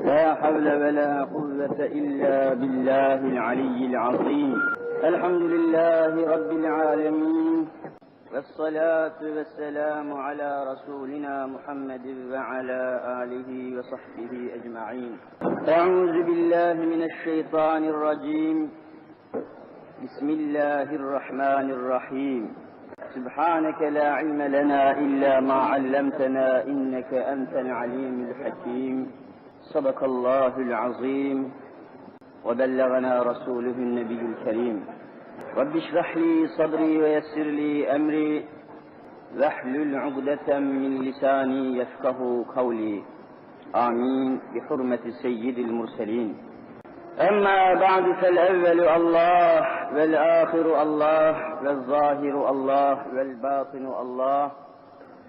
لا حول ولا قوة إلا بالله العلي العظيم. الحمد لله رب العالمين والصلاة والسلام على رسولنا محمد وعلى آله وصحبه أجمعين. أعوذ بالله من الشيطان الرجيم. بسم الله الرحمن الرحيم. سبحانك لا علم لنا إلا ما علمتنا إنك أنت العليم الحكيم. صدق الله العظيم وبلغنا رسوله النبي الكريم. رب اشرح لي صدري ويسر لي أمري. واحلل عقدة من لساني يفقه قولي. آمين. بحرمة سيد المرسلين. أما بعد فالأول الله والآخر الله والظاهر الله والباطن الله.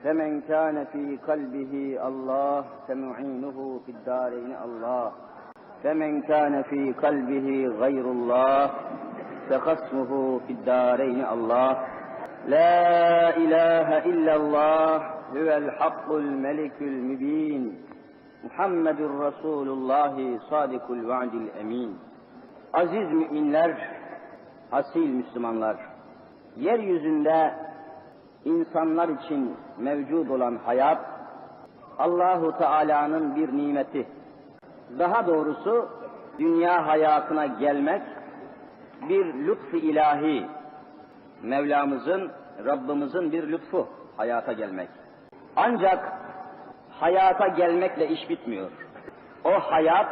فمن كان في قلبه الله فمعينه في الدارين الله فمن كان في قلبه غير الله فخصمه في الدارين الله لا إله إلا الله هو الحق الملك المبين محمد رسول الله صادق الوعد الأمين Aziz müminler, asil Müslümanlar, yeryüzünde insanlar için mevcut olan hayat, Allahu Teala'nın bir nimeti. Daha doğrusu dünya hayatına gelmek bir lütfu ilahi. Mevlamızın, Rabbimizin bir lütfu hayata gelmek. Ancak hayata gelmekle iş bitmiyor. O hayat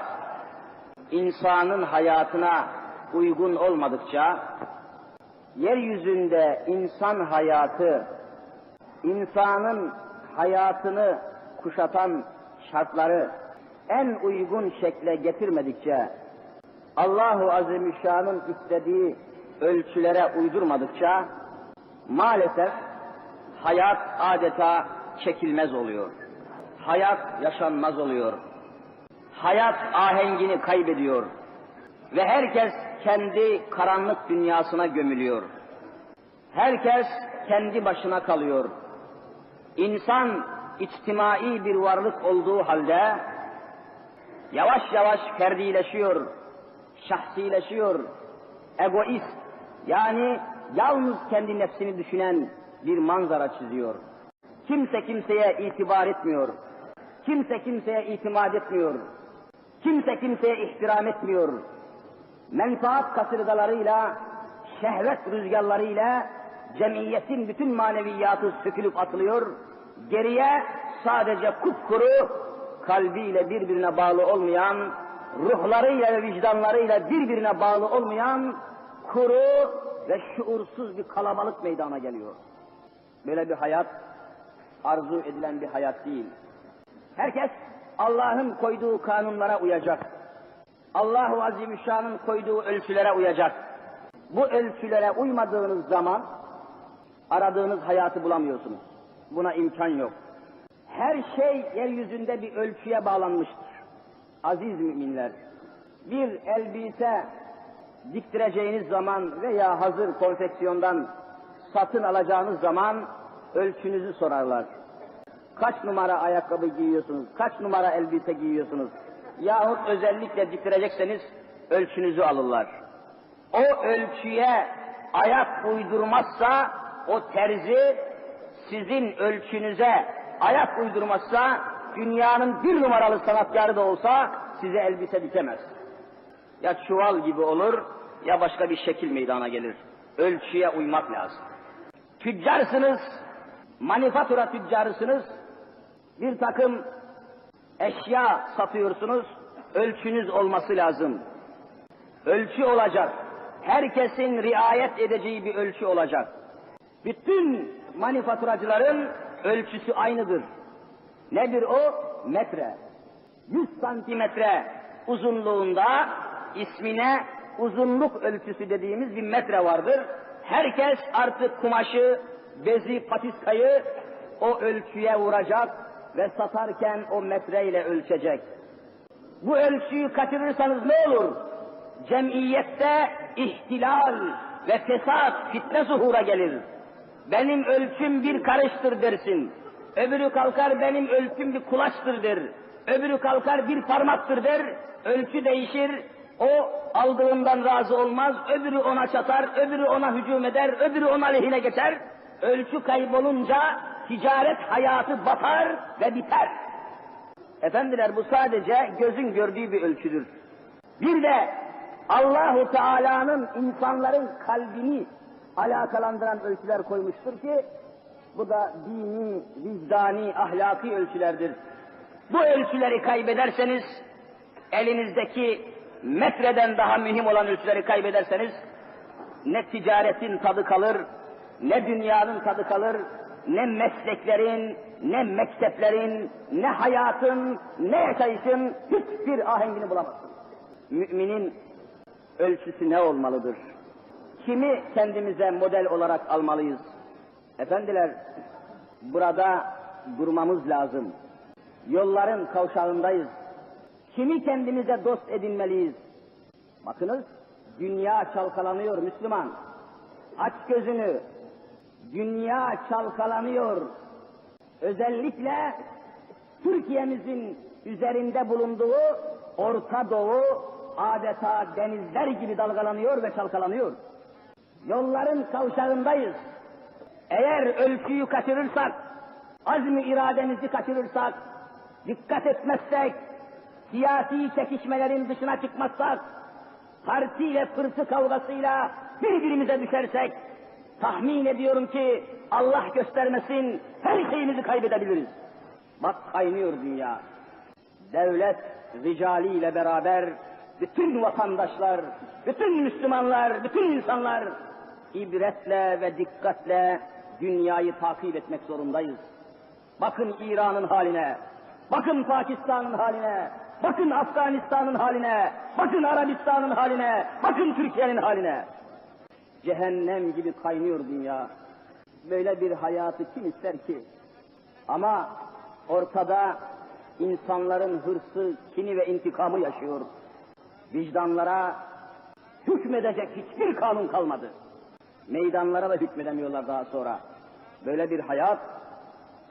insanın hayatına uygun olmadıkça yeryüzünde insan hayatı insanın hayatını kuşatan şartları en uygun şekle getirmedikçe, Allahu Azimüşşan'ın istediği ölçülere uydurmadıkça, maalesef hayat adeta çekilmez oluyor. Hayat yaşanmaz oluyor. Hayat ahengini kaybediyor. Ve herkes kendi karanlık dünyasına gömülüyor. Herkes kendi başına kalıyor. İnsan içtimai bir varlık olduğu halde yavaş yavaş ferdileşiyor, şahsileşiyor, egoist yani yalnız kendi nefsini düşünen bir manzara çiziyor. Kimse kimseye itibar etmiyor. Kimse kimseye itimat etmiyor. Kimse kimseye ihtiram etmiyor. Menfaat kasırgalarıyla, şehvet rüzgarlarıyla cemiyetin bütün maneviyatı sökülüp atılıyor. Geriye sadece kupkuru, kalbiyle birbirine bağlı olmayan, ruhlarıyla ve vicdanlarıyla birbirine bağlı olmayan kuru ve şuursuz bir kalabalık meydana geliyor. Böyle bir hayat arzu edilen bir hayat değil. Herkes Allah'ın koyduğu kanunlara uyacak. Allahu Azimüşşan'ın koyduğu ölçülere uyacak. Bu ölçülere uymadığınız zaman aradığınız hayatı bulamıyorsunuz. Buna imkan yok. Her şey yeryüzünde bir ölçüye bağlanmıştır. Aziz müminler, bir elbise diktireceğiniz zaman veya hazır konfeksiyondan satın alacağınız zaman ölçünüzü sorarlar. Kaç numara ayakkabı giyiyorsunuz, kaç numara elbise giyiyorsunuz? Yahut özellikle diktirecekseniz ölçünüzü alırlar. O ölçüye ayak uydurmazsa o terzi sizin ölçünüze ayak uydurmazsa dünyanın bir numaralı sanatkarı da olsa size elbise dikemez. Ya çuval gibi olur ya başka bir şekil meydana gelir. Ölçüye uymak lazım. Tüccarsınız, manifatura tüccarısınız, bir takım eşya satıyorsunuz, ölçünüz olması lazım. Ölçü olacak. Herkesin riayet edeceği bir ölçü olacak. Bütün manifaturacıların ölçüsü aynıdır. Nedir o? Metre. 100 santimetre uzunluğunda ismine uzunluk ölçüsü dediğimiz bir metre vardır. Herkes artık kumaşı, bezi, patiskayı o ölçüye vuracak ve satarken o metreyle ölçecek. Bu ölçüyü kaçırırsanız ne olur? Cemiyette ihtilal ve fesat, fitne zuhura gelir. Benim ölçüm bir karıştır dersin. Öbürü kalkar benim ölçüm bir kulaçtır der. Öbürü kalkar bir parmaktır der, ölçü değişir, o aldığından razı olmaz, öbürü ona çatar, öbürü ona hücum eder, öbürü ona lehine geçer. Ölçü kaybolunca ticaret hayatı batar ve biter. Efendiler bu sadece gözün gördüğü bir ölçüdür. Bir de Allahu Teala'nın insanların kalbini alakalandıran ölçüler koymuştur ki bu da dini, vicdani, ahlaki ölçülerdir. Bu ölçüleri kaybederseniz elinizdeki metreden daha mühim olan ölçüleri kaybederseniz ne ticaretin tadı kalır, ne dünyanın tadı kalır, ne mesleklerin, ne mekteplerin, ne hayatın, ne yaşayışın hiçbir ahengini bulamazsınız. Müminin ölçüsü ne olmalıdır? Kimi kendimize model olarak almalıyız? Efendiler, burada durmamız lazım. Yolların kavşağındayız. Kimi kendimize dost edinmeliyiz? Bakınız, dünya çalkalanıyor Müslüman. Aç gözünü. Dünya çalkalanıyor. Özellikle Türkiye'mizin üzerinde bulunduğu Orta Doğu adeta denizler gibi dalgalanıyor ve çalkalanıyor. Yolların kavşağındayız. Eğer ölçüyü kaçırırsak, azmi irademizi kaçırırsak, dikkat etmezsek, siyasi çekişmelerin dışına çıkmazsak, partiyle pırsı kavgasıyla birbirimize düşersek, tahmin ediyorum ki Allah göstermesin her şeyimizi kaybedebiliriz. Bak kaynıyor dünya. Devlet ricaliyle beraber bütün vatandaşlar, bütün Müslümanlar, bütün insanlar ibretle ve dikkatle dünyayı takip etmek zorundayız. Bakın İran'ın haline, bakın Pakistan'ın haline, bakın Afganistan'ın haline, bakın Arabistan'ın haline, bakın Türkiye'nin haline. Cehennem gibi kaynıyor dünya. Böyle bir hayatı kim ister ki? Ama ortada insanların hırsı, kini ve intikamı yaşıyor. Vicdanlara hükmedecek hiçbir kanun kalmadı. Meydanlara da hükmedemiyorlar daha sonra. Böyle bir hayat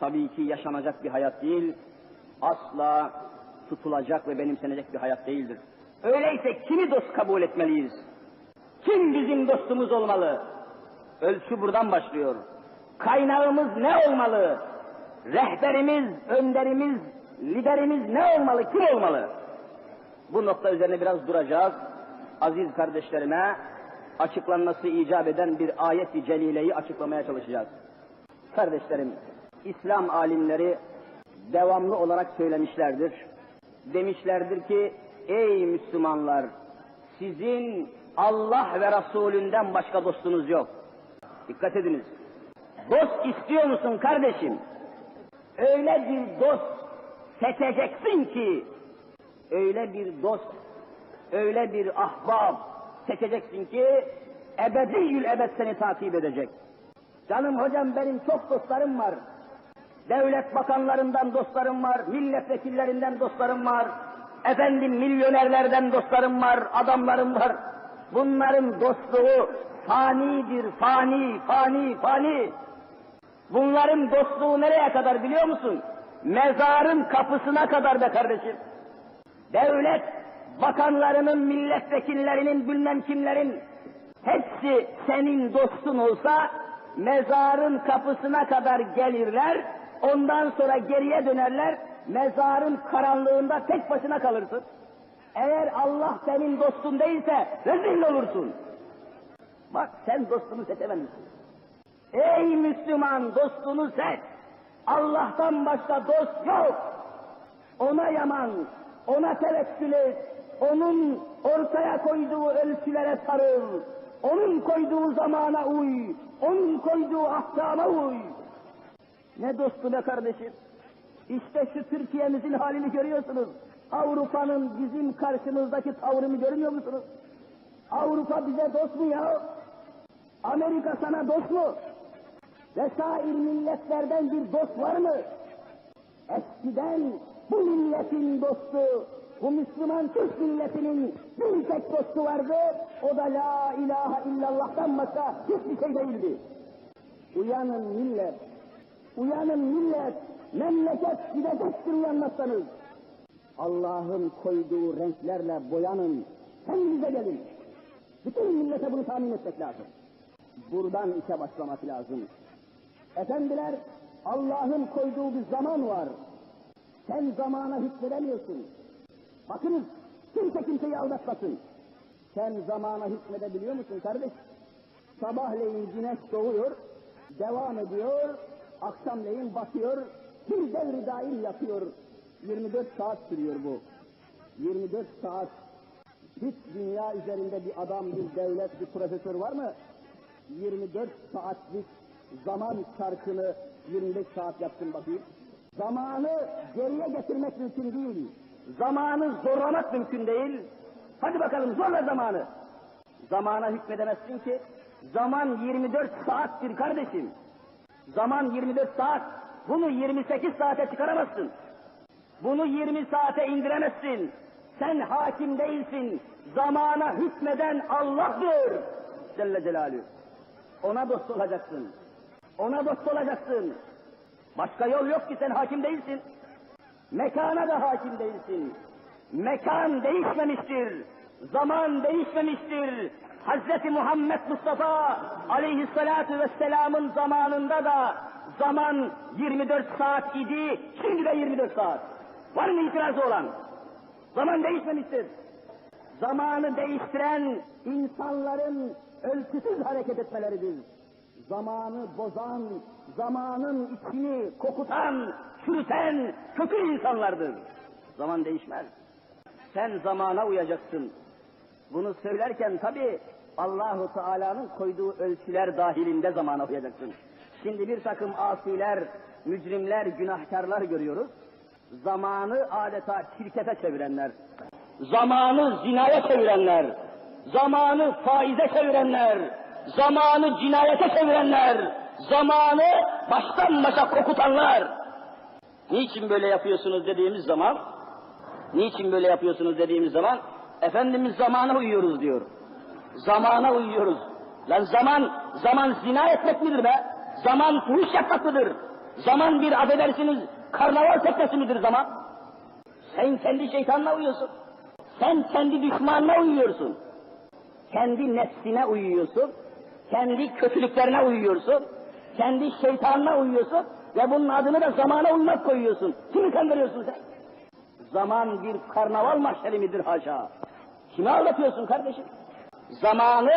tabii ki yaşanacak bir hayat değil, asla tutulacak ve benimsenecek bir hayat değildir. Öyleyse kimi dost kabul etmeliyiz? Kim bizim dostumuz olmalı? Ölçü buradan başlıyor. Kaynağımız ne olmalı? Rehberimiz, önderimiz, liderimiz ne olmalı? Kim olmalı? Bu nokta üzerine biraz duracağız. Aziz kardeşlerime açıklanması icap eden bir ayet-i celileyi açıklamaya çalışacağız. Kardeşlerim, İslam alimleri devamlı olarak söylemişlerdir. Demişlerdir ki, ey Müslümanlar, sizin Allah ve Resulünden başka dostunuz yok. Dikkat ediniz. Dost istiyor musun kardeşim? Öyle bir dost seçeceksin ki, öyle bir dost, öyle bir ahbab seçeceksin ki, ebediyül ebed seni takip edecek. Canım hocam benim çok dostlarım var. Devlet bakanlarından dostlarım var, milletvekillerinden dostlarım var, efendim milyonerlerden dostlarım var, adamlarım var. Bunların dostluğu fanidir, fani, fani, fani. Bunların dostluğu nereye kadar biliyor musun? Mezarın kapısına kadar be kardeşim. Devlet bakanlarının, milletvekillerinin, bilmem kimlerin hepsi senin dostun olsa mezarın kapısına kadar gelirler, ondan sonra geriye dönerler, mezarın karanlığında tek başına kalırsın. Eğer Allah senin dostun değilse rezil olursun. Bak sen dostunu seçememişsin. Ey Müslüman dostunu seç. Allah'tan başka dost yok. Ona yaman, ona tevekkül et, onun ortaya koyduğu ölçülere sarıl, onun koyduğu zamana uy, onun koyduğu ahkama uy. Ne dostu be kardeşim? İşte şu Türkiye'mizin halini görüyorsunuz. Avrupa'nın bizim karşımızdaki tavrını görmüyor musunuz? Avrupa bize dost mu ya? Amerika sana dost mu? Vesair milletlerden bir dost var mı? Eskiden bu milletin dostu, bu Müslüman Türk milletinin bir tek dostu vardı, o da la ilahe illallah'tan başka hiçbir şey değildi. Uyanın millet, uyanın millet, memleket gidecektir uyanmazsanız. Allah'ın koyduğu renklerle boyanın. Kendinize gelin. Bütün millete bunu tahmin etmek lazım. Buradan işe başlamak lazım. Efendiler, Allah'ın koyduğu bir zaman var. Sen zamana hükmedemiyorsun. Bakınız, kimse kimseyi aldatmasın. Sen zamana hükmedebiliyor musun kardeş? Sabahleyin güneş doğuyor, devam ediyor, akşamleyin batıyor, bir devri daim yapıyor. 24 saat sürüyor bu. 24 saat hiç dünya üzerinde bir adam, bir devlet, bir profesör var mı? 24 saatlik zaman çarkını 25 saat yapsın bakayım. Zamanı geriye getirmek mümkün değil. Zamanı zorlamak mümkün değil. Hadi bakalım zorla zamanı. Zamana hükmedemezsin ki. Zaman 24 saattir kardeşim. Zaman 24 saat. Bunu 28 saate çıkaramazsın. Bunu 20 saate indiremezsin. Sen hakim değilsin. Zamana hükmeden Allah'tır. Celle Celaluhu. Ona dost olacaksın. Ona dost olacaksın. Başka yol yok ki sen hakim değilsin. Mekana da hakim değilsin. Mekan değişmemiştir. Zaman değişmemiştir. Hazreti Muhammed Mustafa aleyhissalatu vesselamın zamanında da zaman 24 saat idi, şimdi de 24 saat. Var mı itirazı olan? Zaman değişmemiştir. Zamanı değiştiren insanların ölçüsüz hareket etmeleridir. Zamanı bozan, zamanın içini kokutan, çürüten, kötü insanlardır. Zaman değişmez. Sen zamana uyacaksın. Bunu söylerken tabi Allahu Teala'nın koyduğu ölçüler dahilinde zamana uyacaksın. Şimdi bir takım asiler, mücrimler, günahkarlar görüyoruz. Zamanı adeta şirkete çevirenler, zamanı zinaya çevirenler, zamanı faize çevirenler, zamanı cinayete çevirenler, zamanı baştan başa kokutanlar. Niçin böyle yapıyorsunuz dediğimiz zaman, niçin böyle yapıyorsunuz dediğimiz zaman, Efendimiz zamana uyuyoruz diyor. Zamana uyuyoruz. Lan zaman, zaman zina etmek midir be? Zaman fuhuş yapmak mıdır? Zaman bir affedersiniz karnaval teknesi midir zaman? Sen kendi şeytanla uyuyorsun. Sen kendi düşmanına uyuyorsun. Kendi nefsine uyuyorsun. Kendi kötülüklerine uyuyorsun. Kendi şeytanına uyuyorsun. Ve bunun adını da zamana uymak koyuyorsun. Kimi kandırıyorsun sen? Zaman bir karnaval mahşeri midir haşa? Kimi aldatıyorsun kardeşim? Zamanı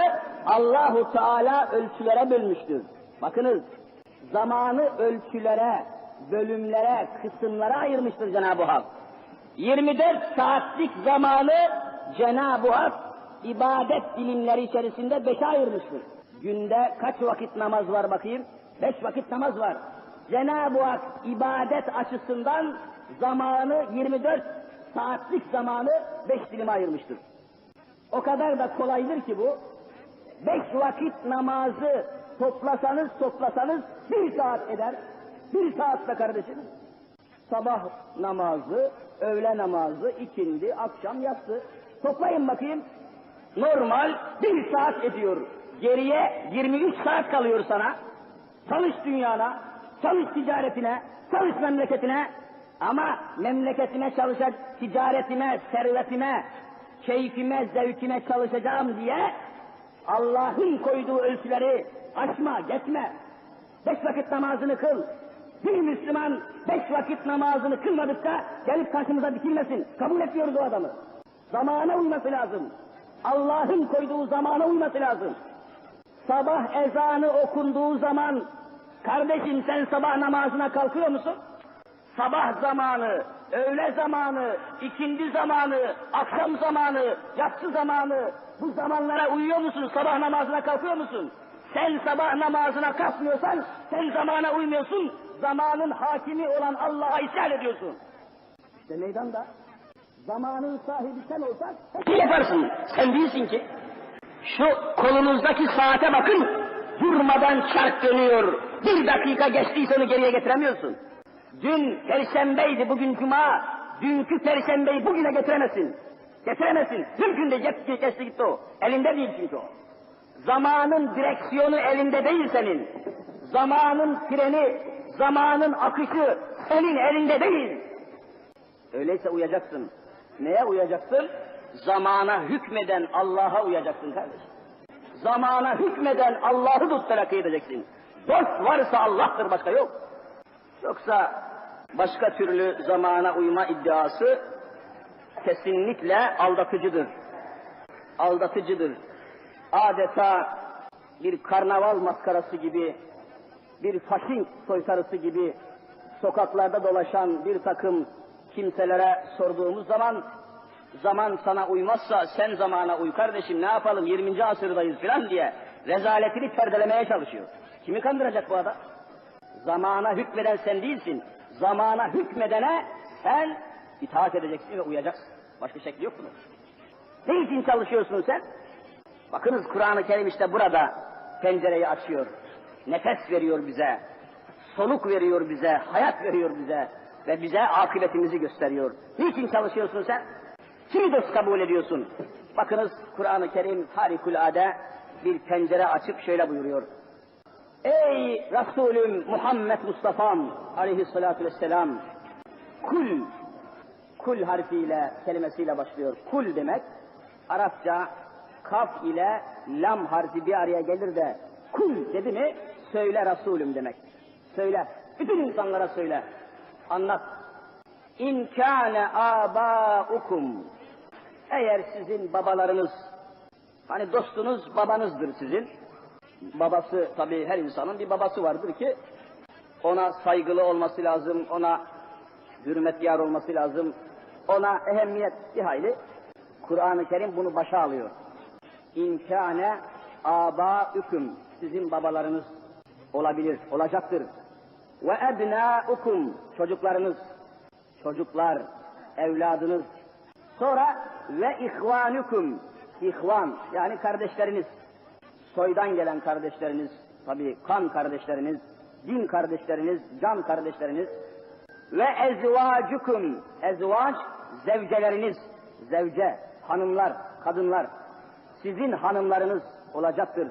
Allahu Teala ölçülere bölmüştür. Bakınız, zamanı ölçülere, bölümlere, kısımlara ayırmıştır Cenab-ı Hak. 24 saatlik zamanı Cenab-ı Hak ibadet dilimleri içerisinde beşe ayırmıştır. Günde kaç vakit namaz var bakayım? Beş vakit namaz var. Cenab-ı Hak ibadet açısından zamanı 24 saatlik zamanı beş dilime ayırmıştır. O kadar da kolaydır ki bu. Beş vakit namazı toplasanız toplasanız bir saat eder. Bir saatte kardeşim. Sabah namazı, öğle namazı, ikindi, akşam yatsı. Toplayın bakayım. Normal bir saat ediyor. Geriye 23 saat kalıyor sana. Çalış dünyana, çalış ticaretine, çalış memleketine. Ama memleketime çalışacak, ticaretime, servetime, keyfime, zevkime çalışacağım diye Allah'ın koyduğu ölçüleri aşma, geçme. Beş vakit namazını kıl. Bir Müslüman beş vakit namazını kılmadıkça gelip karşımıza dikilmesin. Kabul etmiyoruz o adamı. Zamana uyması lazım. Allah'ın koyduğu zamana uyması lazım. Sabah ezanı okunduğu zaman kardeşim sen sabah namazına kalkıyor musun? Sabah zamanı, öğle zamanı, ikindi zamanı, akşam zamanı, yatsı zamanı, bu zamanlara uyuyor musun? Sabah namazına kalkıyor musun? Sen sabah namazına kalkmıyorsan, sen zamana uymuyorsun, zamanın hakimi olan Allah'a isyan ediyorsun. İşte meydanda, zamanın sahibi sen olsan, ne yaparsın? Sen değilsin ki. Şu kolunuzdaki saate bakın, durmadan çark dönüyor. Bir dakika geçtiyse onu geriye getiremiyorsun. Dün perşembeydi, bugün cuma. Dünkü perşembeyi bugüne getiremezsin. Getiremezsin. Mümkün de geçti, geçti gitti o. Elinde değil çünkü o. Zamanın direksiyonu elinde değil senin. Zamanın freni, zamanın akışı senin elinde değil. Öyleyse uyacaksın. Neye uyacaksın? Zamana hükmeden Allah'a uyacaksın kardeşim. Zamana hükmeden Allah'ı tut telakki edeceksin. Dost varsa Allah'tır başka yok. Yoksa başka türlü zamana uyma iddiası kesinlikle aldatıcıdır. Aldatıcıdır. Adeta bir karnaval maskarası gibi, bir faşink soytarısı gibi sokaklarda dolaşan bir takım kimselere sorduğumuz zaman zaman sana uymazsa sen zamana uy kardeşim ne yapalım 20. asırdayız filan diye rezaletini perdelemeye çalışıyor. Kimi kandıracak bu adam? Zamana hükmeden sen değilsin. Zamana hükmedene sen itaat edeceksin ve uyacaksın. Başka şekli yok bunun. Ne için çalışıyorsun sen? Bakınız Kur'an-ı Kerim işte burada pencereyi açıyor. Nefes veriyor bize. Soluk veriyor bize. Hayat veriyor bize. Ve bize akıbetimizi gösteriyor. Niçin çalışıyorsun sen? Kimi dost kabul ediyorsun? Bakınız Kur'an-ı Kerim harikulade bir pencere açıp şöyle buyuruyor. Ey Resulüm Muhammed Mustafa'm aleyhissalatü vesselam kul kul harfiyle kelimesiyle başlıyor. Kul demek Arapça kaf ile lam harfi bir araya gelir de kul dedi mi söyle Resulüm demek. Söyle. Bütün insanlara söyle. Anlat. İn kâne âbâukum eğer sizin babalarınız hani dostunuz babanızdır sizin babası tabii her insanın bir babası vardır ki ona saygılı olması lazım, ona hürmetkar olması lazım, ona ehemmiyet bir hayli. Kur'an-ı Kerim bunu başa alıyor. İmkâne âbâüküm sizin babalarınız olabilir, olacaktır. Ve ebnâukum çocuklarınız, çocuklar, evladınız. Sonra ve ihvanükum, ihvan yani kardeşleriniz, soydan gelen kardeşleriniz, tabi kan kardeşleriniz, din kardeşleriniz, can kardeşleriniz. Ve ezvacukum, ezvac zevceleriniz, zevce, hanımlar, kadınlar, sizin hanımlarınız olacaktır.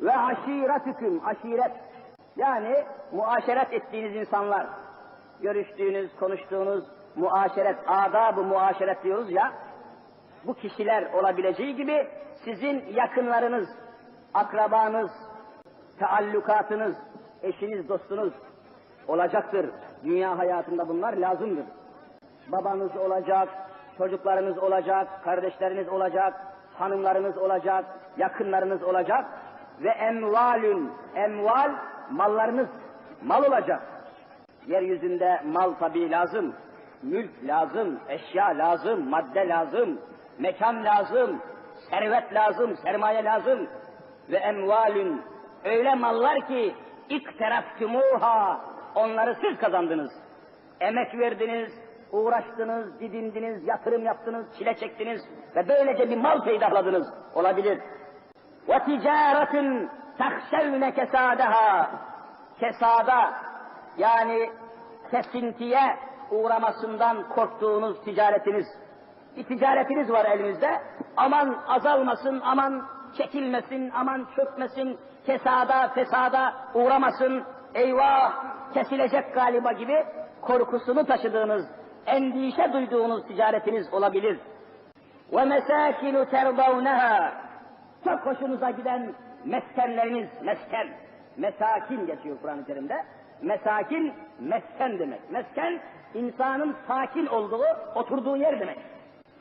Ve aşiretüküm, aşiret, yani muaşeret ettiğiniz insanlar, görüştüğünüz, konuştuğunuz muaşeret, adab-ı muaşeret diyoruz ya, bu kişiler olabileceği gibi sizin yakınlarınız, akrabanız, taallukatınız, eşiniz, dostunuz olacaktır. Dünya hayatında bunlar lazımdır. Babanız olacak, çocuklarınız olacak, kardeşleriniz olacak, hanımlarınız olacak, yakınlarınız olacak ve emvalün, emval mallarınız, mal olacak. Yeryüzünde mal tabi lazım, mülk lazım, eşya lazım, madde lazım, mekan lazım, servet lazım, sermaye lazım ve emvalün öyle mallar ki ikteraftumuha onları siz kazandınız. Emek verdiniz, uğraştınız, didindiniz, yatırım yaptınız, çile çektiniz ve böylece bir mal peydahladınız. Olabilir. Ve ticaretin tahşevne kesadaha kesada yani kesintiye uğramasından korktuğunuz ticaretiniz. Bir ticaretiniz var elinizde. Aman azalmasın, aman çekilmesin, aman çökmesin, kesada, fesada uğramasın, eyvah kesilecek galiba gibi korkusunu taşıdığınız, endişe duyduğunuz ticaretiniz olabilir. Ve mesakinu terdavneha çok hoşunuza giden meskenleriniz, mesken, mesakin geçiyor Kur'an-ı Kerim'de. Mesakin, mesken demek. Mesken, insanın sakin olduğu, oturduğu yer demek.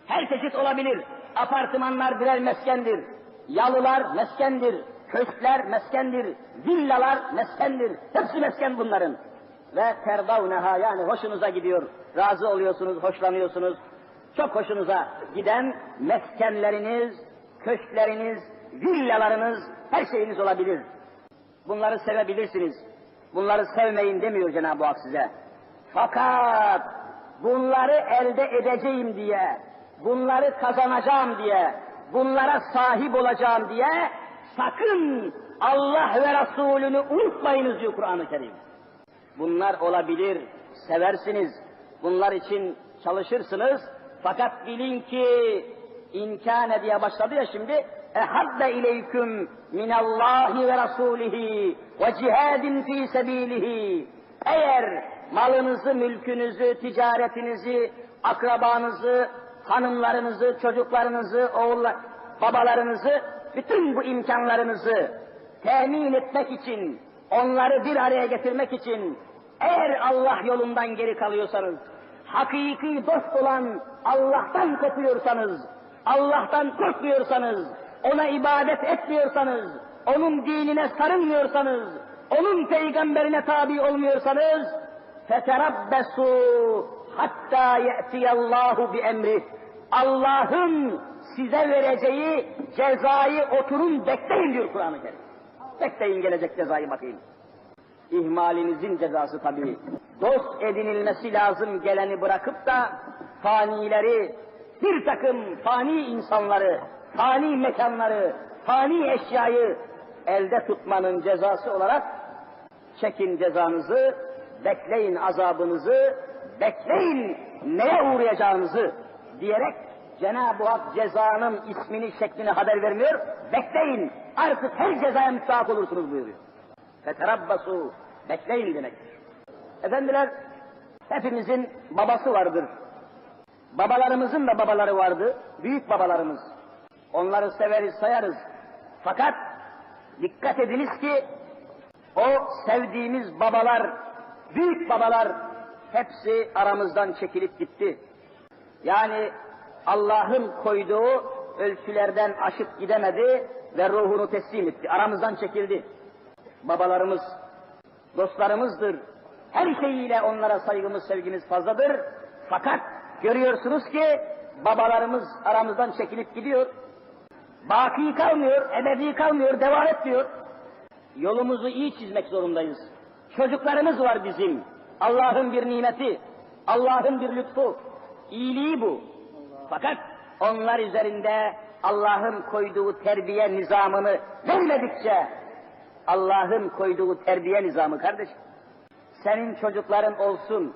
Her çeşit olabilir. Apartmanlar birer meskendir. Yalılar meskendir. Köşkler meskendir. Villalar meskendir. Hepsi mesken bunların. Ve terdavneha yani hoşunuza gidiyor. Razı oluyorsunuz, hoşlanıyorsunuz. Çok hoşunuza giden meskenleriniz, köşkleriniz, villalarınız, her şeyiniz olabilir. Bunları sevebilirsiniz. Bunları sevmeyin demiyor Cenab-ı Hak size. Fakat bunları elde edeceğim diye, bunları kazanacağım diye, bunlara sahip olacağım diye sakın Allah ve Resulünü unutmayınız diyor Kur'an-ı Kerim. Bunlar olabilir, seversiniz. Bunlar için çalışırsınız. Fakat bilin ki inkâne diye başladı ya şimdi ehabbe ileyküm minallahi ve rasulihi ve cihadin fi sebilihi eğer malınızı, mülkünüzü, ticaretinizi akrabanızı, hanımlarınızı, çocuklarınızı, oğullar, babalarınızı, bütün bu imkanlarınızı temin etmek için, onları bir araya getirmek için eğer Allah yolundan geri kalıyorsanız, hakiki dost olan Allah'tan kopuyorsanız, Allah'tan korkmuyorsanız, ona ibadet etmiyorsanız, onun dinine sarılmıyorsanız, onun peygamberine tabi olmuyorsanız, فَتَرَبَّسُوا hatta ye'tiyallahu bi emri. Allah'ın size vereceği cezayı oturun bekleyin diyor Kur'an-ı Kerim. Bekleyin gelecek cezayı bakayım. İhmalinizin cezası tabii. Dost edinilmesi lazım geleni bırakıp da fanileri, bir takım fani insanları, fani mekanları, fani eşyayı elde tutmanın cezası olarak çekin cezanızı, bekleyin azabınızı, bekleyin neye uğrayacağınızı diyerek Cenab-ı Hak cezanın ismini, şeklini haber vermiyor. Bekleyin, artık her cezaya müstahak olursunuz buyuruyor. Feterabbasu, bekleyin demektir. Efendiler, hepimizin babası vardır. Babalarımızın da babaları vardı, büyük babalarımız. Onları severiz, sayarız. Fakat dikkat ediniz ki o sevdiğimiz babalar, büyük babalar hepsi aramızdan çekilip gitti. Yani Allah'ın koyduğu ölçülerden aşıp gidemedi ve ruhunu teslim etti. Aramızdan çekildi. Babalarımız, dostlarımızdır. Her şeyiyle onlara saygımız, sevgimiz fazladır. Fakat görüyorsunuz ki babalarımız aramızdan çekilip gidiyor. Baki kalmıyor, ebedi kalmıyor, devam etmiyor. Yolumuzu iyi çizmek zorundayız. Çocuklarımız var bizim. Allah'ın bir nimeti, Allah'ın bir lütfu, iyiliği bu. Fakat onlar üzerinde Allah'ın koyduğu terbiye nizamını vermedikçe, Allah'ın koyduğu terbiye nizamı kardeşim, senin çocukların olsun,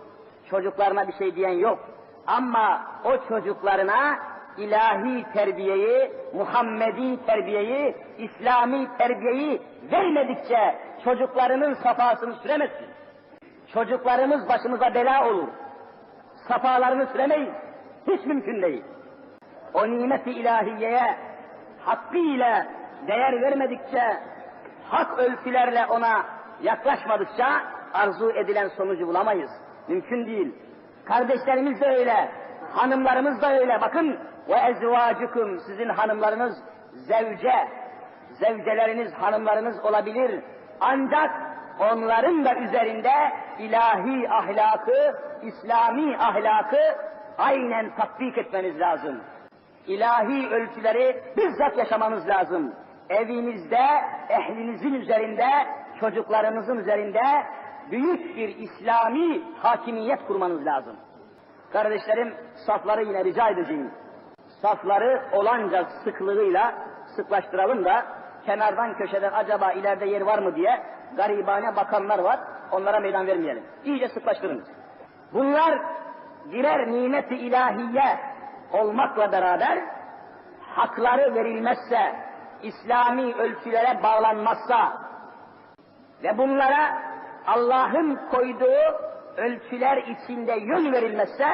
çocuklarına bir şey diyen yok. Ama o çocuklarına ilahi terbiyeyi, Muhammedi terbiyeyi, İslami terbiyeyi vermedikçe çocuklarının safasını süremezsin. Çocuklarımız başımıza bela olur. Safalarını süremeyiz. Hiç mümkün değil. O nimeti ilahiyeye hakkıyla değer vermedikçe, hak ölçülerle ona yaklaşmadıkça arzu edilen sonucu bulamayız. Mümkün değil. Kardeşlerimiz de öyle, hanımlarımız da öyle. Bakın ve ezvacukum sizin hanımlarınız zevce, zevceleriniz hanımlarınız olabilir. Ancak onların da üzerinde ilahi ahlakı, İslami ahlakı aynen tatbik etmeniz lazım. İlahi ölçüleri bizzat yaşamanız lazım. Evinizde, ehlinizin üzerinde, çocuklarınızın üzerinde büyük bir İslami hakimiyet kurmanız lazım. Kardeşlerim, safları yine rica edeceğim. Safları olanca sıklığıyla sıklaştıralım da kenardan köşeden acaba ileride yer var mı diye garibane bakanlar var. Onlara meydan vermeyelim. İyice sıklaştırın. Bunlar birer nimeti ilahiye olmakla beraber hakları verilmezse, İslami ölçülere bağlanmazsa ve bunlara Allah'ın koyduğu ölçüler içinde yön verilmezse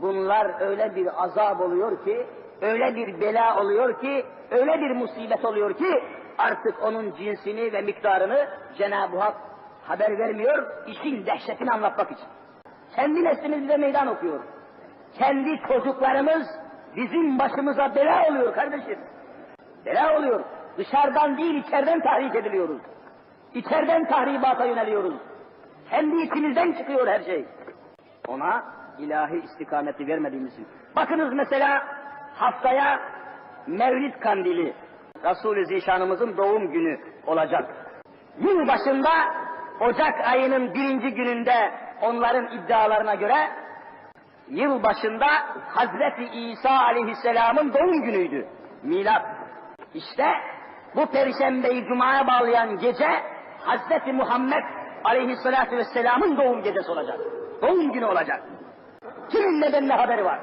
bunlar öyle bir azap oluyor ki, öyle bir bela oluyor ki, öyle bir musibet oluyor ki artık onun cinsini ve miktarını Cenab-ı Hak haber vermiyor, işin dehşetini anlatmak için. Kendi neslimiz bize meydan okuyor. Kendi çocuklarımız bizim başımıza bela oluyor kardeşim. Bela oluyor. Dışarıdan değil içeriden tahrik ediliyoruz. İçeriden tahribata yöneliyoruz. Kendi içimizden çıkıyor her şey. Ona ilahi istikameti vermediğimiz için. Bakınız mesela haftaya Mevlid Kandili, Resul-i Zişanımızın doğum günü olacak. Yıl başında Ocak ayının birinci gününde onların iddialarına göre yıl başında Hazreti İsa aleyhisselamın doğum günüydü. Milat. İşte bu Perşembeyi Cuma'ya bağlayan gece Hazreti Muhammed aleyhisselatü vesselamın doğum gecesi olacak. Doğum günü olacak. Kimin nedenle haberi var?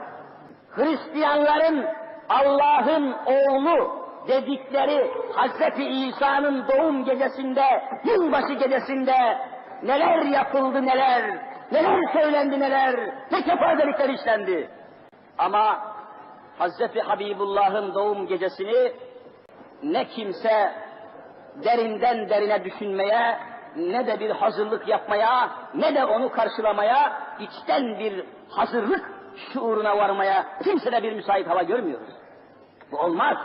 Hristiyanların Allah'ın oğlu dedikleri Hazreti İsa'nın doğum gecesinde, yılbaşı gecesinde neler yapıldı neler, Neler söylendi neler, ne kefazelikler işlendi. Ama Hazreti Habibullah'ın doğum gecesini ne kimse derinden derine düşünmeye, ne de bir hazırlık yapmaya, ne de onu karşılamaya, içten bir hazırlık şuuruna varmaya kimsede bir müsait hava görmüyoruz. Bu olmaz.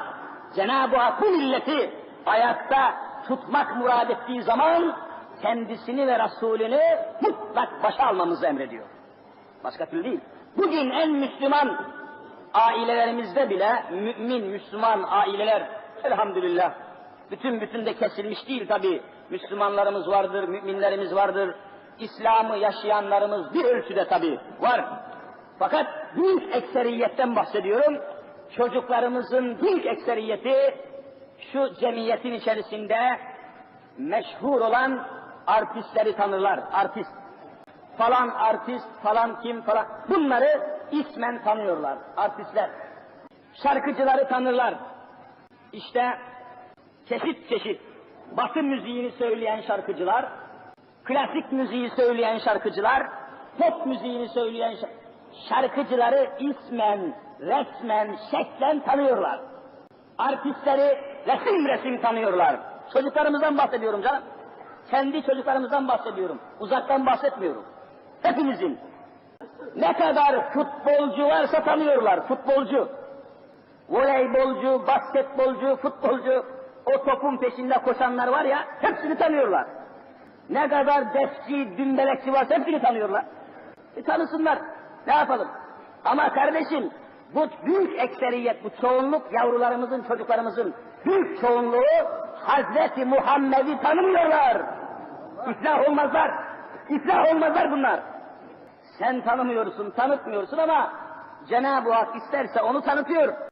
Cenab-ı Hak bu milleti ayakta tutmak murad ettiği zaman kendisini ve Resulünü mutlak başa almamızı emrediyor. Başka türlü değil. Bugün en Müslüman ailelerimizde bile mümin, Müslüman aileler elhamdülillah bütün bütün de kesilmiş değil tabi. Müslümanlarımız vardır, müminlerimiz vardır. İslam'ı yaşayanlarımız bir ölçüde tabi var. Fakat büyük ekseriyetten bahsediyorum. Çocuklarımızın büyük ekseriyeti şu cemiyetin içerisinde meşhur olan artistleri tanırlar. Artist. Falan artist, falan kim falan. Bunları ismen tanıyorlar. Artistler. Şarkıcıları tanırlar. İşte çeşit çeşit batı müziğini söyleyen şarkıcılar, klasik müziği söyleyen şarkıcılar, pop müziğini söyleyen şa- şarkıcıları ismen, resmen, şeklen tanıyorlar. Artistleri resim resim tanıyorlar. Çocuklarımızdan bahsediyorum canım. Kendi çocuklarımızdan bahsediyorum. Uzaktan bahsetmiyorum. Hepimizin. Ne kadar futbolcu varsa tanıyorlar. Futbolcu. Voleybolcu, basketbolcu, futbolcu, o topun peşinde koşanlar var ya, hepsini tanıyorlar. Ne kadar defçi, dümbelekçi varsa hepsini tanıyorlar. E tanısınlar, ne yapalım? Ama kardeşim, bu büyük ekseriyet, bu çoğunluk yavrularımızın, çocuklarımızın büyük çoğunluğu Hazreti Muhammed'i tanımıyorlar. İflah olmazlar, iflah olmazlar bunlar. Sen tanımıyorsun, tanıtmıyorsun ama Cenab-ı Hak isterse onu tanıtıyor.